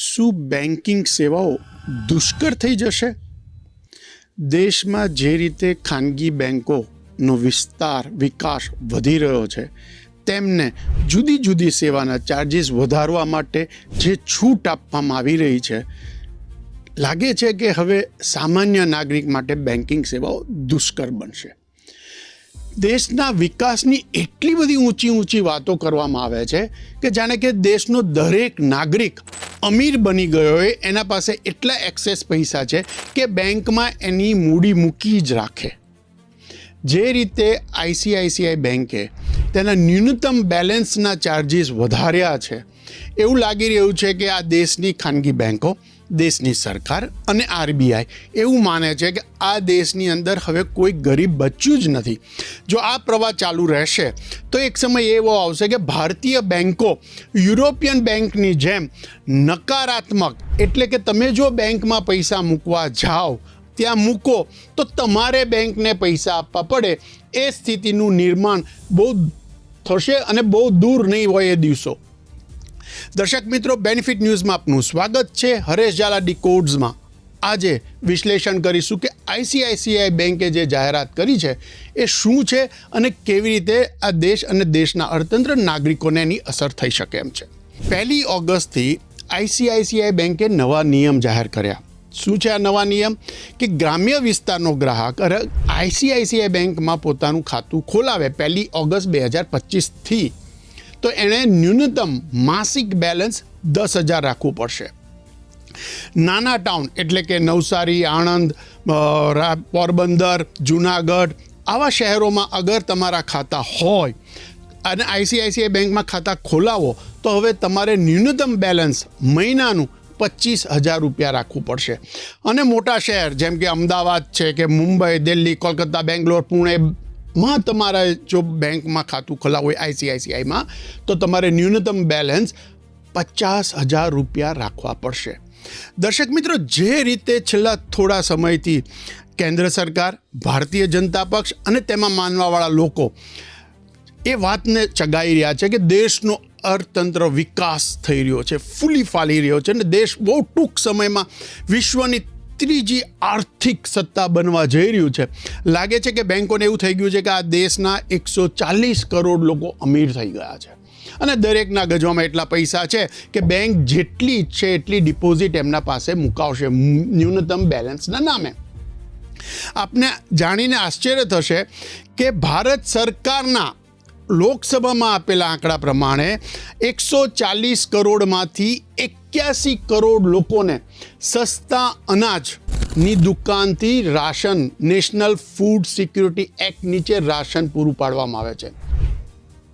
શું બેન્કિંગ સેવાઓ દુષ્કર થઈ જશે? દેશમાં જે રીતે ખાનગી બેન્કોનો વિસ્તાર, વિકાસ વધી રહ્યો છે, તેમને જુદી જુદી સેવાના ચાર્જિસ વધારવા માટે જે છૂટ આપવામાં આવી રહી છે, લાગે છે કે હવે સામાન્ય નાગરિક માટે બેન્કિંગ સેવાઓ દુષ્કર બનશે. દેશના વિકાસની એટલી બધી ઊંચી ઊંચી વાતો કરવામાં આવે છે કે જાણે કે દેશનો દરેક નાગરિક અમીર બની ગયો હોય એના પાસે એટલા એક્સેસ પૈસા છે કે બેંકમાં એની મૂડી મૂકી જ રાખે. જે રીતે આઈસીઆઈસીઆઈ બેંકે તેના ન્યૂનતમ બેલેન્સના ચાર્જિસ વધાર્યા છે, એવું લાગી રહ્યું છે કે આ દેશની ખાનગી બેંકો દેશની સરકાર અને આરબીઆઈ એવું માને છે કે આ દેશની અંદર હવે કોઈ ગરીબ બચ્યું જ નથી. જો આ પ્રવાહ ચાલુ રહેશે, તો એક સમય એવો આવશે કે ભારતીય બેન્કો યુરોપિયન બેંકની જેમ નકારાત્મક, એટલે કે તમે જો બેંકમાં પૈસા મૂકવા જાઓ, ત્યાં મૂકો, તો તમારે બેંકને પૈસા આપવા પડે. એ સ્થિતિનું નિર્માણ બહુ થશે અને બહુ દૂર નહીં હોય એ દિવસો. દર્શક મિત્રો બેનિફિટ ન્યૂઝમાં આપનું સ્વાગત છે હરેશ ઝાલા ડીકોડ્સમાં આજે વિશ્લેષણ કરીશું કે આઈસીઆઈસીઆઈ બેંકે જે જાહેરાત કરી છે, એ શું છે અને કેવી રીતે આ દેશ અને દેશના અર્થતંત્ર નાગરિકોને એની અસર થઈ શકે એમ છે. પહેલી ઓગસ્ટથી આઈસીઆઈસીઆઈ બેંકે નવા નિયમ જાહેર કર્યા. શું છે આ નવા નિયમ? કે ગ્રામ્ય વિસ્તારનો ગ્રાહક આઈસીઆઈસીઆઈ બેંકમાં પોતાનું ખાતું ખોલાવે પહેલી ઓગસ્ટ બે હજાર પચીસથી તો એણે ન્યૂનતમ માસિક બેલેન્સ દસ હજાર રાખવું પડશે. નાના ટાઉન એટલે કે નવસારી, આણંદ પોરબંદર, જુનાગઢ આવા શહેરોમાં અગર તમારા ખાતા હોય અને આઈસીઆઈસીઆઈ બેંકમાં ખાતા ખોલાવો, તો હવે તમારે ન્યૂનતમ બેલેન્સ મહિનાનું પચીસ હજાર રૂપિયા રાખવું પડશે. અને મોટા શહેર જેમ કે અમદાવાદ છે કે મુંબઈ, દિલ્હી, કોલકાતા, બેંગ્લોર, પુણે માં તમારે જો બેંકમાં ખાતું ખોલાવું હોય આઈસીઆઈસીઆઈમાં તો તમારે ન્યૂનતમ બેલેન્સ પચાસ હજાર રૂપિયા રાખવા પડશે. દર્શક મિત્રો, જે રીતે છેલ્લા થોડા સમયથી કેન્દ્ર સરકાર, ભારતીય જનતા પક્ષ અને તેમાં માનવાવાળા લોકો એ વાતને ચગાઈ રહ્યા છે કે દેશનો અર્થતંત્ર વિકાસ થઈ રહ્યો છે, ફૂલી ફાલી રહ્યો છે અને દેશ બહુ ટૂંક સમયમાં વિશ્વની ત્રીજી આર્થિક સત્તા બનવા જઈ રહ્યું છે. લાગે છે કે બેંકોને એવું થઈ ગયું છે કે આ દેશના એકસો ચાલીસ કરોડ લોકો અમીર થઈ ગયા છે. અને દરેકના ગજવામાં એટલા પૈસા છે કે બેંક જેટલી ઈચ્છે એટલી ડિપોઝિટ એમના પાસે મુકાવશે ન્યૂનતમ બેલેન્સના નામે. આપને જાણીને આશ્ચર્ય થશે કે ભારત સરકારના લોકસભામાં આપેલા આંકડા પ્રમાણે એકસો ચાલીસ કરોડમાંથી એક્યાસી કરોડ લોકોને સસ્તા અનાજની દુકાનથી ration, national food security act નીચે રાશન પૂરું પાડવામાં આવે છે.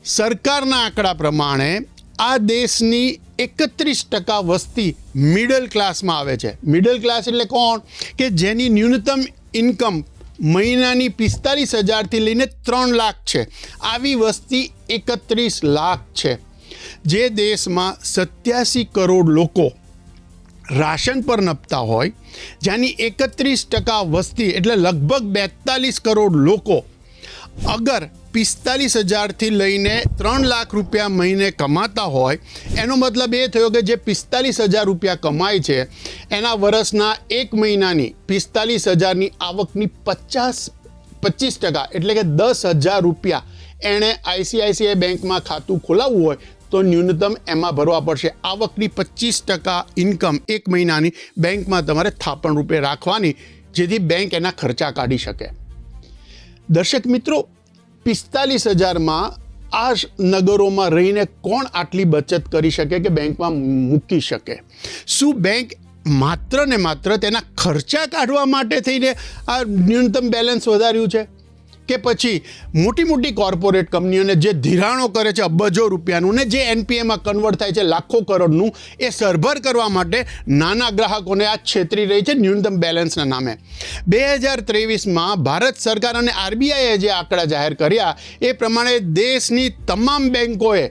સરકારના આંકડા પ્રમાણે આ દેશની એકત્રીસ ટકા વસ્તી મિડલ ક્લાસમાં આવે છે. મિડલ ક્લાસ એટલે કોણ? કે જેની ન્યૂનતમ ઇન્કમ મહિનાની પિસ્તાલીસ હજારથી લઈને ત્રણ લાખ છે. આવી વસ્તી એકત્રીસ લાખ છે. જે દેશમાં સત્યાસી કરોડ લોકો રાશન પર નપતા હોય જેની એકત્રીસ ટકા વસ્તી એટલે લગભગ બેતાલીસ કરોડ લોકો અગર પિસ્તાલીસ હજારથી લઈને ત્રણ લાખ રૂપિયા મહિને કમાતા હોય, એનો મતલબ એ થયો કે જે પિસ્તાલીસ હજાર રૂપિયા કમાય છે, એના વર્ષના એક મહિનાની પિસ્તાલીસ હજારની આવકની પચાસ, પચીસ ટકા એટલે કે દસ હજાર રૂપિયા એણે આઈસીઆઈસીઆઈ બેંકમાં ખાતું ખોલાવવું હોય, તો ન્યૂનતમ એમાં ભરવા પડશે. આવકની પચીસ ટકા ઇન્કમ એક મહિનાની બેંકમાં તમારે થાપણ રૂપે રાખવાની, જેથી બેંક એના ખર્ચા કાઢી શકે. દર્શક મિત્રો પિસ્તાલીસ હજારમાં આ નગરોમાં રહીને કોણ આટલી બચત કરી શકે કે બેંકમાં મૂકી શકે? શું બેંક માત્ર ને માત્ર તેના ખર્ચા કાઢવા માટે થઈને આ ન્યૂનતમ બેલેન્સ વધાર્યું છે? કે પછી મોટી મોટી કોર્પોરેટ કંપનીઓને જે ધિરાણો કરે છે અબજો રૂપિયાનું ને જે એનપીએમાં કન્વર્ટ થાય છે લાખો કરોડનું, એ સરભર કરવા માટે નાના ગ્રાહકોને આ છેતરી રહી છે ન્યૂનતમ બેલેન્સના નામે. બે હજાર ત્રેવીસમાં ભારત સરકાર અને આરબીઆઈએ જે આંકડા જાહેર કર્યા, એ પ્રમાણે દેશની તમામ બેન્કોએ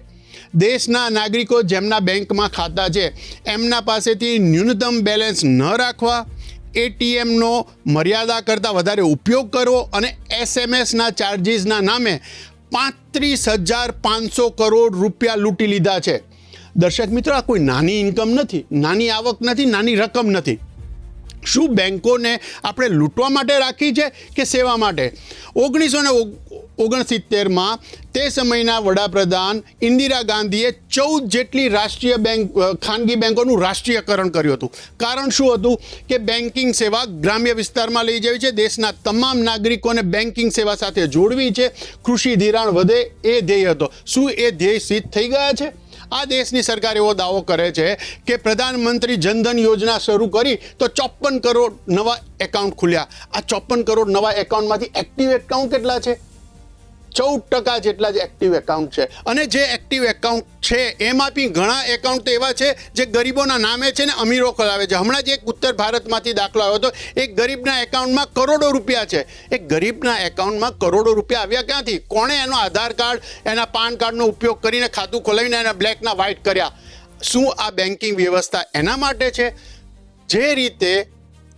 દેશના નાગરિકો જેમના બેંકમાં ખાતા છે, એમના પાસેથી ન્યૂનતમ બેલેન્સ ન રાખવા એટીએમનો મર્યાદા કરતાં વધારે ઉપયોગ કરવો અને એસએમએસના ચાર્જિસના નામે પાંત્રીસ હજાર પાંચસો કરોડ રૂપિયા લૂંટી લીધા છે. દર્શક મિત્રો, આ કોઈ નાની ઇન્કમ નથી, નાની આવક નથી, નાની રકમ નથી. શું બેન્કોને આપણે લૂંટવા માટે રાખી છે કે સેવા માટે? ઓગણીસો ને ઓગણસિત્તેરમાં તે સમયના વડાપ્રધાન ઇન્દિરા ગાંધીએ ચૌદ જેટલી રાષ્ટ્રીય બેંક ખાનગી બેંકોનું રાષ્ટ્રીયકરણ કર્યું હતું. કારણ શું હતું કે બેન્કિંગ સેવા ગ્રામ્ય વિસ્તારમાં લઈ જવી છે, દેશના તમામ નાગરિકોને બેન્કિંગ સેવા સાથે જોડવી છે. કૃષિ ધિરાણ વધે એ ધ્યેય હતો. શું એ ધ્યેય સિદ્ધ થઈ ગયા છે? આ દેશની સરકાર એવો દાવો કરે છે કે પ્રધાનમંત્રી જનધન યોજના શરૂ કરી તો ચોપન કરોડ નવા એકાઉન્ટ ખુલ્યા. આ ચોપન કરોડ નવા એકાઉન્ટમાંથી એક્ટિવ એકાઉન્ટ કેટલા છે? ચૌદ ટકા જેટલા જ એક્ટિવ એકાઉન્ટ છે. અને જે એક્ટિવ એકાઉન્ટ છે, એમાં બી ઘણા એકાઉન્ટ એવા છે, જે ગરીબોના નામે છે ને અમીરો કરાવે છે. હમણાં જ એક ઉત્તર ભારતમાંથી દાખલો આવ્યો હતો. એક ગરીબના એકાઉન્ટમાં કરોડો રૂપિયા છે. એ ગરીબના એકાઉન્ટમાં કરોડો રૂપિયા આવ્યા ક્યાંથી? કોણે એનો આધાર કાર્ડ, એના પાન કાર્ડનો ઉપયોગ કરીને ખાતું ખોલાવીને એના બ્લેકના વ્હાઇટ કર્યા? શું આ બેન્કિંગ વ્યવસ્થા એના માટે છે? જે રીતે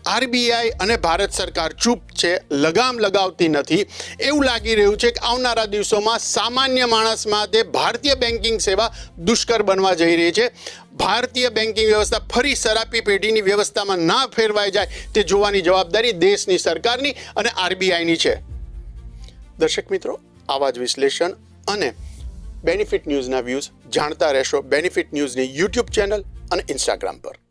આરબીઆઈ અને ભારત સરકાર ચૂપ છે, લગામ લગાવતી નથી. એવું લાગી રહ્યું છે કે આવનારા દિવસોમાં સામાન્ય માણસ માટે ભારતીય બેન્કિંગ સેવા દુષ્કર બનવા જઈ રહી છે. ભારતીય બેન્કિંગ વ્યવસ્થા ફરી સરાપી પેઢીની વ્યવસ્થામાં ના ફેરવાઈ જાય તે જોવાની જવાબદારી દેશની સરકારની અને આરબીઆઈની છે. દર્શક મિત્રો, આવા જ વિશ્લેષણ અને બેનિફિટ ન્યૂઝના વ્યૂઝ જાણતા રહેશો. બેનિફિટ ન્યૂઝની યુટ્યુબ ચેનલ અને ઇન્સ્ટાગ્રામ પર.